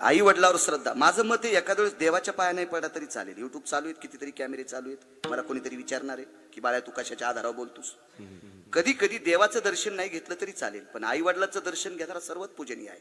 आई वडिलावर श्रद्धा. माझं मत आहे एखाद्या वेळेस देवाच्या पाया नाही पडला तरी चालेल. युट्यूब चालू आहेत कितीतरी कॅमेरे चालू आहेत. मला कोणीतरी विचारणार आहे की बाळा तू कशाच्या आधारावर बोलतोस? कधी कधी देवाचं दर्शन नाही घेतलं तरी चालेल पण आई वडिलांचं दर्शन घेणारा सर्वात पूजनीय आहे.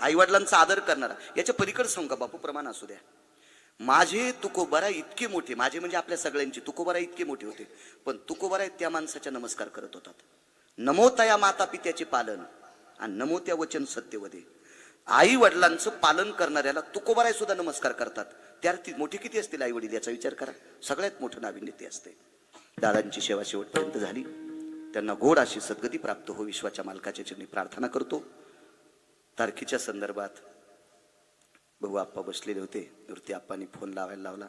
आई वडिलांचा आदर करणारा. याच्या पलीकडे सांग का? बापू प्रमाण असू द्या. माझे तुकोबारा इतके मोठे माझे म्हणजे आपल्या सगळ्यांचे तुकोबारा इतके मोठे होते पण तुकोबारा त्या माणसाच्या नमस्कार करत होतात. नमोतया माता पित्याचे पालन आणि नमोत्या वचन सत्यवदे. आई वडिलांचं पालन करणाऱ्याला तुकोबाराय सुद्धा नमस्कार करतात. त्यात ती मोठी किती असतील आई वडील याचा विचार करा. सगळ्यात मोठं नाविन्य ते असते. दादांची सेवा शेवटपर्यंत झाली. त्यांना गोड अशी सद्गती प्राप्त हो विश्वाच्या मालकाच्या चरणी प्रार्थना करतो. तारखेच्या संदर्भात बघू आप्पा बसलेले होते. नृत्य आप्पांनी फोन लावायला लावला.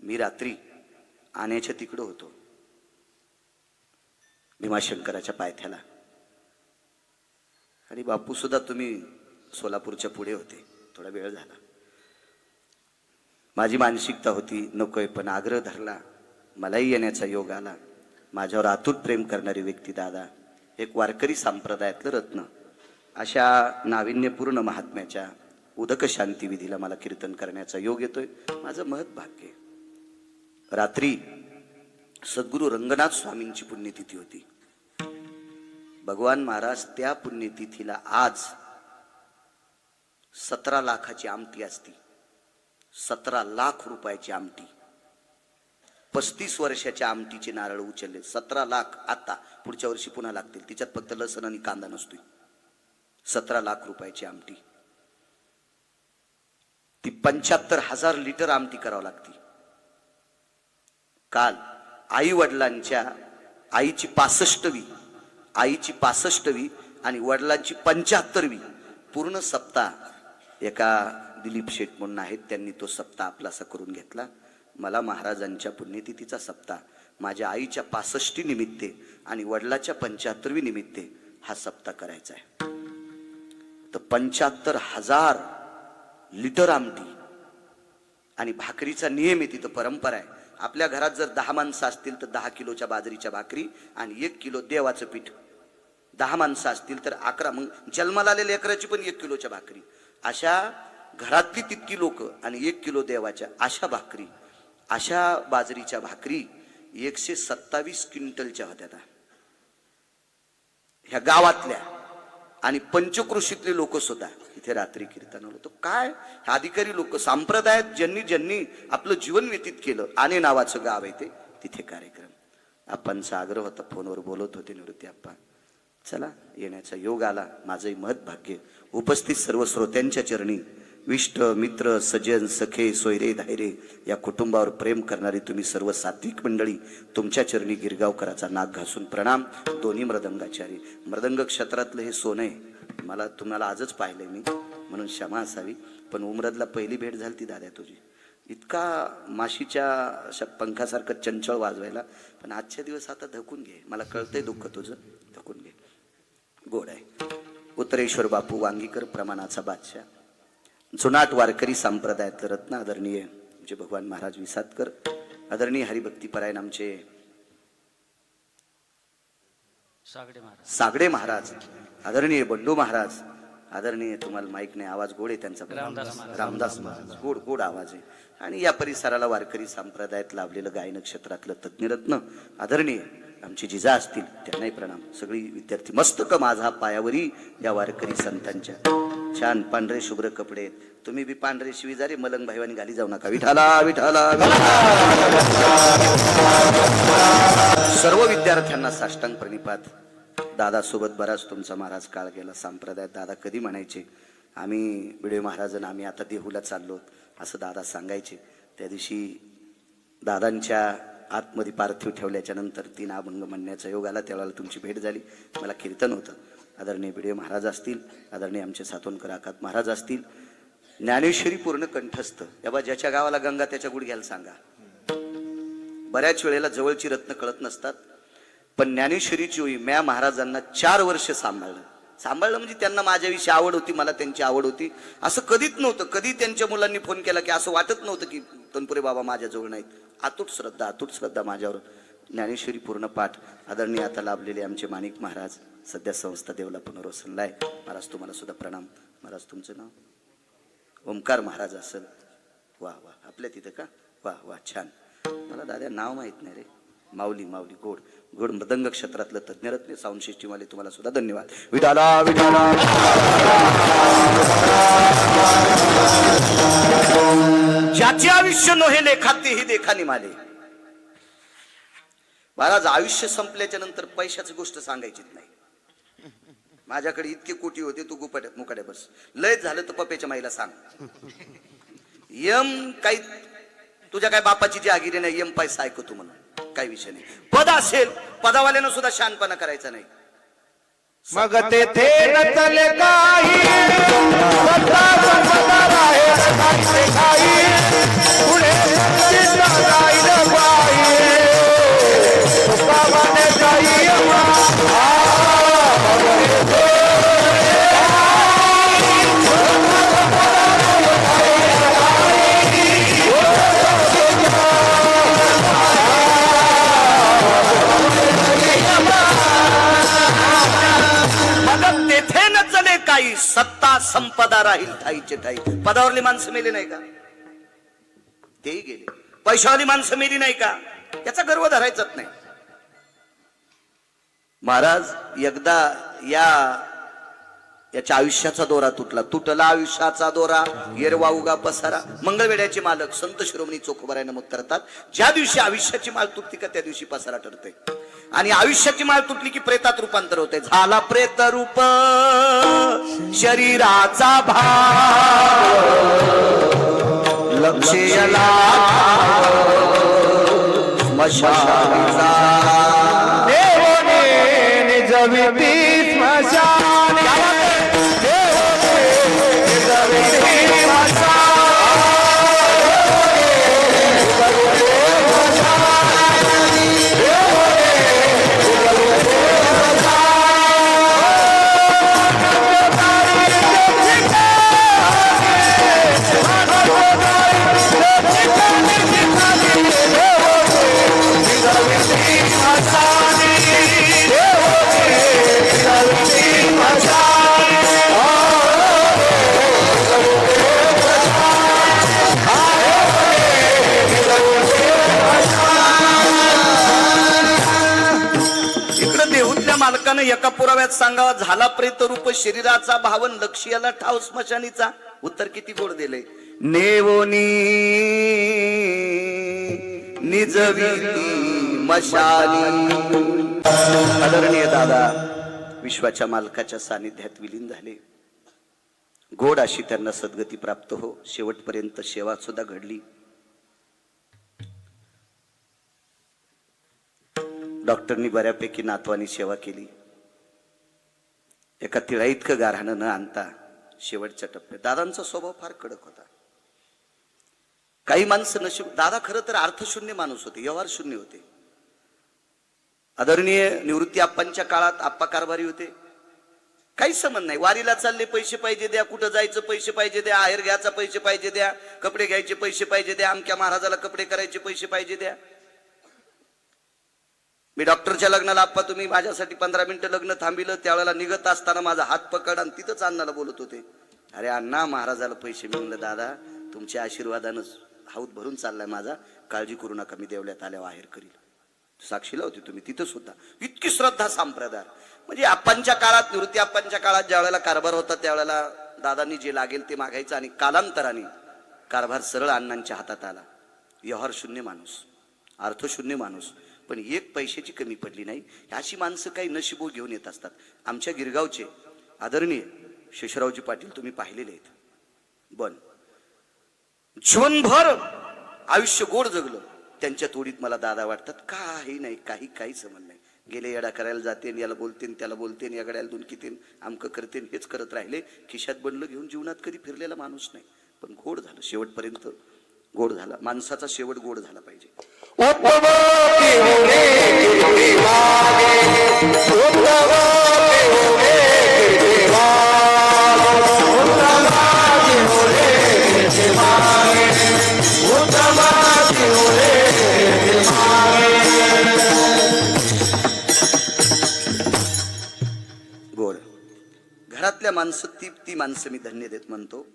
मी रात्री आण्याच्या तिकडं होतो. भीमाशंकराच्या पायथ्याला. आणि बापू सुद्धा तुम्ही सोलापूरच्या पुढे होते. थोडा वेळ झाला. माझी मानसिकता होती नकोय पण आग्रह धरला. मलाही येण्याचा योग आला. माझ्यावर अतूट प्रेम करणारी व्यक्ती दादा एक वारकरी संप्रदायातलं रत्न. अशा नाविन्यपूर्ण महात्म्याच्या उदक शांती विधीला मला कीर्तन करण्याचा योग येतोय. माझं महत् भाग्य रात्री सद्गुरू रंगनाथ स्वामींची पुण्यतिथी होती. भगवान महाराज त्या पुण्यतिथीला आज सतरा लाखाची आमटी असती. सतरा लाख रुपयाची आमटी. पस्तीस वर्षाच्या आमटीचे नारळ उचलले. सतरा लाख आता पुढच्या वर्षी पुन्हा लागतील. तिच्यात फक्त लसण आणि कांदा नसतोय. सतरा लाख रुपयाची आमटी. ती पंच्याहत्तर हजार लिटर आमटी करावं लागती. काल आई वडिलांच्या आईची पासष्टवी आईची पासष्टवी आणि वडिलांची पंच्याहत्तरवी पूर्ण सप्ताह एका दिलीप शेठ म्हणून आहेत. त्यांनी तो सप्ताह आपलासा करून घेतला. मला महाराजांच्या पुण्यतिथीचा सप्ताह माझ्या आईच्या पासष्टी निमित्ते आणि वडिलाच्या पंच्याहत्तरवी निमित्ते हा सप्ताह करायचा आहे. तर पंच्याहत्तर हजार लिटर आमटी आणि भाकरीचा नियम आहे तिथं परंपरा आहे. आपल्या घरात जर दहा माणसं असतील तर दहा किलोच्या बाजरीच्या भाकरी आणि एक किलो देवाचं पीठ. दहा माणसं असतील तर अकरा मग जन्माला आलेल्या अकराची पण एक किलोच्या भाकरी. अशा घरातली तितकी लोक आणि एक किलो देवाच्या अशा भाकरी अशा बाजरीच्या भाकरी एकशे सत्तावीस क्विंटलच्या होत्या त्या. ह्या गावातल्या आणि पंचकृषीतले लोक सुद्धा इथे रात्री कीर्तन होतो. तो काय? ह्या अधिकारी लोक संप्रदायात ज्यांनी ज्यांनी आपलं जीवन व्यतीत केलं आणि नावाचं गाव आहे ते तिथे कार्यक्रम. आपणचा आग्रह होता फोनवर बोलत होते निवृत्ती आप्पा. चला येण्याचा योग आला माझंही महत भाग्य उपस्थित सर्व श्रोत्यांच्या चरणी विष्ट मित्र सजन सखे सोयरे धायरे या कुटुंबावर प्रेम करणारी तुम्ही सर्व सात्विक मंडळी तुमच्या चरणी गिरगावकराचा नाक घासून प्रणाम. दोन्ही मृदंगाचारी मृदंग क्षेत्रातलं हे सोनं आहे. मला तुम्हाला आजच पाहिलंय मी. म्हणून क्षमा असावी. पण उमरदला पहिली भेट झाली ती दाद्या तुझी. इतका माशीच्या अशा पंखासारखं चंचळ वाजवायला. पण आजच्या दिवस आता धकून घे. मला कळतंय दुःख तुझं. धकून घे. गोड आहे. उत्तरेश्वर बापू वांगीकर प्रमाणाचा बादशाह. जुनाट वारकरी संप्रदायातलं रत्न आदरणीय म्हणजे भगवान महाराज विसादकर आदरणीय हरिभक्तीपरायण आमचे सागडे महाराज. सागडे महाराज आदरणीय बंडू महाराज आदरणीय तुम्हाला माईक नाही आवाज गोड आहे त्यांचा. रामदास महाराज. गोड गोड आवाज आहे. आणि या परिसराला वारकरी संप्रदायात लाभलेलं गायन नक्षत्रातलं तज्ञरत्न आदरणीय आमची जिजा असतील त्यांनाही प्रणाम. सगळी विद्यार्थी मस्तक माझा पायावरी या वारकरी संतांच्या. छान पांढरे शुभ्र कपडे. तुम्ही बी पांढरे शिवीजारे मलंग भाईवानी घाली जाऊ नका. विठाला विठाला सर्व विद्यार्थ्यांना साष्टांग प्रणिपात. दादा सोबत बराच तुमचा महाराज काळ गेला संप्रदायात दादा कधी म्हणायचे आम्ही बिडे महाराजन आम्ही आता देहूला चाललो असं दादा सांगायचे. त्या दिवशी दादांच्या आतमध्ये पार्थिव ठेवल्याच्या नंतर तीन अभंग म्हणण्याचा योग आला त्यावेळेला तुमची भेट झाली. मला कीर्तन होतं. आदरणीय बिडे महाराज असतील आदरणीय आमचे सातोनकर आकात महाराज असतील ज्ञानेश्वरी पूर्ण कंठस्थ. याबा ज्याच्या गावाला गंगा त्याच्या गुडघ्याला सांगा. बऱ्याच वेळेला जवळची रत्न कळत नसतात पण ज्ञानेश्वरीची होई म्या महाराजांना चार वर्ष सांभाळलं सांभाळलं म्हणजे त्यांना माझ्याविषयी आवड होती मला त्यांची आवड होती. असं कधीच नव्हतं. कधी त्यांच्या मुलांनी फोन केला की असं वाटत नव्हतं की तनपुरे बाबा माझ्याजवळ नाहीत. आतूट श्रद्धा आतूट श्रद्धा माझ्यावर. ज्ञानेश्वरी पूर्ण पाठ आदरणीय आता लाभलेले आमचे माणिक महाराज सध्या संस्था देवला पुनर्वसनला आहे महाराज तुम्हाला सुद्धा प्रणाम. महाराज तुमचं नाव? ओंकार महाराज असेल. वा वा. आपल्या तिथं का? वा वा. छान. मला दादा नाव माहीत नाही रे. माऊली माऊली गोड गोड मृदंग क्षेत्रातलं तज्ज्ञरत्न साऊंड साऊंड सिस्टीमवाले तुम्हाला सुद्धा धन्यवाद. विठाला विठाला. ज्याचे आयुष्य नोहे लेखात ही देखाने माले. महाराज आयुष्य संपल्याच्या नंतर पैशाची गोष्ट सांगायचीच नाही. माझ्याकडे इतके कोटी होते तू गुपाट्यात मुकाट्या बस. लय झालं तर पप्याच्या माईला सांग. यम काही तुझ्या काय बापाची जी आगिरी नाही यम पैसा ऐकतो म्हणून. काही विषय नाही. पद असेल पदावाल्यानं सुद्धा शहाणपणा करायचा नाही. मग तेथे नचले काही सत्ता पुढे संपदा राहील ठाईचे ठाई पदावरली माणसं मेली नाही का? तेही गेले. पैशावाली माणसं मेली नाही का? याचा गर्व धरायचाच नाही. महाराज एकदा या याच्या आयुष्याचा दोरा तुटला. तुटला आयुष्याचा दोरा. येरवा उगा पसारा. मंगळवेड्याचे मालक संत शिरोमणी चोखोबाराय नमूद करतात. ज्या दिवशी आयुष्याची माल तुटते का त्या दिवशी पसारा ठरते आणि आयुष्याची माळ तुटली की प्रेतात रूपांतर होते. झाला प्रेत रूप शरीराचा भाव लक्षेला मशालीचा मालकानं एका पुराव्यात सांगावा झाला प्रेत रूप शरीराचा भावन लक्ष्याला ठाव स्मशानीचा. उत्तर किती गोड दिले नेवोनी निजवी मशाली. आदरणीय दादा विश्वाच्या मालकाच्या सानिध्यात विलीन झाले. गोड अशी त्यांना सद्गती प्राप्त हो. शेवटपर्यंत सेवा सुद्धा घडली. डॉक्टरनी बऱ्यापैकी नातवानी सेवा केली. एका तिळा इतकं गारहाणं न आणता शेवटच्या टप्प्यात दादांचा स्वभाव फार कडक होता. काही माणसं नशीब दादा खरं तर अर्थशून्य माणूस होते व्यवहार शून्य होते. आदरणीय निवृत्ती आप्पांच्या काळात आप्पा कारभारी होते. काही संबंध नाही वारीला चालले पैसे पाहिजे द्या कुठं जायचं पैसे पाहिजे द्या आहेर घ्यायचा पैसे पाहिजे द्या कपडे घ्यायचे पैसे पाहिजे द्या आमक्या महाराजाला कपडे करायचे पैसे पाहिजे द्या. मी डॉक्टरच्या लग्नाला आप्पा तुम्ही माझ्यासाठी पंधरा मिनिटं लग्न थांबिलं त्यावेळेला निघत असताना माझा हात पकड आणि तिथंच अण्णाला बोलत होते. अरे अण्णा महाराजाला पैसे मिळलं दादा तुमच्या आशीर्वादानं हाऊत भरून चाललाय माझा. काळजी करू नका मी देवल्यात आल्यावर आहेर करील. साक्षीला होती तुम्ही तिथंच होता. इतकी श्रद्धा संप्रदाय. म्हणजे आप्पांच्या काळात निवृत्ती आप्पांच्या काळात ज्या वेळेला कारभार होता त्यावेळेला दादांनी जे लागेल ते मागायचं आणि कालांतराने कारभार सरळ अण्णांच्या हातात आला. व्यवहार शून्य माणूस अर्थशून्य माणूस. पण एक पैशाची कमी पडली नाही. अशी माणसं काही नशिबो घेऊन येत असतात. आमच्या गिरगावचे आदरणीय शेषरावजी पाटील तुम्ही पाहिलेले आहेत. बन. जीवनभर आयुष्य गोड जगलं. त्यांच्या तोडीत मला दादा वाटतात काही नाही काही काही समज नाही. गेले येडा करायला जाते याला बोलतेन त्याला बोलतेन या गड्याला दोन कितीन आमकं करतेन हेच करत राहिले. खिशात बनलं घेऊन जीवनात कधी फिरलेला माणूस नाही. पण गोड झालं. शेवटपर्यंत गोड झाला. माणसाचा शेवट गोड झाला पाहिजे. गोड. घरातल्या माणसं ती ती माणसं मी धन्य देत म्हणतो.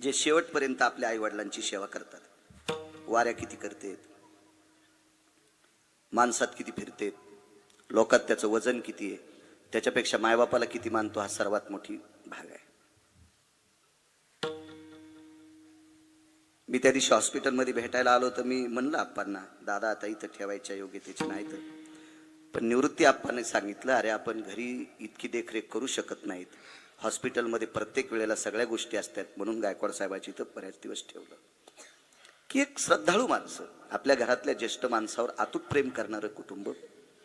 जे शेवटपर्यंत आपल्या आईवडिलांची सेवा करतात. वाऱ्या किती करतेत. माणसात किती फिरतेत. लोकात त्याचं वजन किती आहे. त्याच्यापेक्षा मायबापाला किती मानतो हा सर्वात मोठी भाग आहे. मी त्या दिवशी हॉस्पिटलमध्ये भेटायला आलो तर मी म्हणलं आप्पांना दादा आता इथं ठेवायच्या योग्यतेची नाही तर. पण निवृत्ती आप्पाने सांगितलं अरे आपण घरी इतकी देखरेख करू शकत नाहीत. हॉस्पिटलमध्ये प्रत्येक वेळेला सगळ्या गोष्टी असतात. म्हणून गायकवाड साहेबाची इथं बऱ्याच दिवस ठेवलं. की एक श्रद्धाळू माणसं आपल्या घरातल्या ज्येष्ठ माणसावर आतूट प्रेम करणारं कुटुंब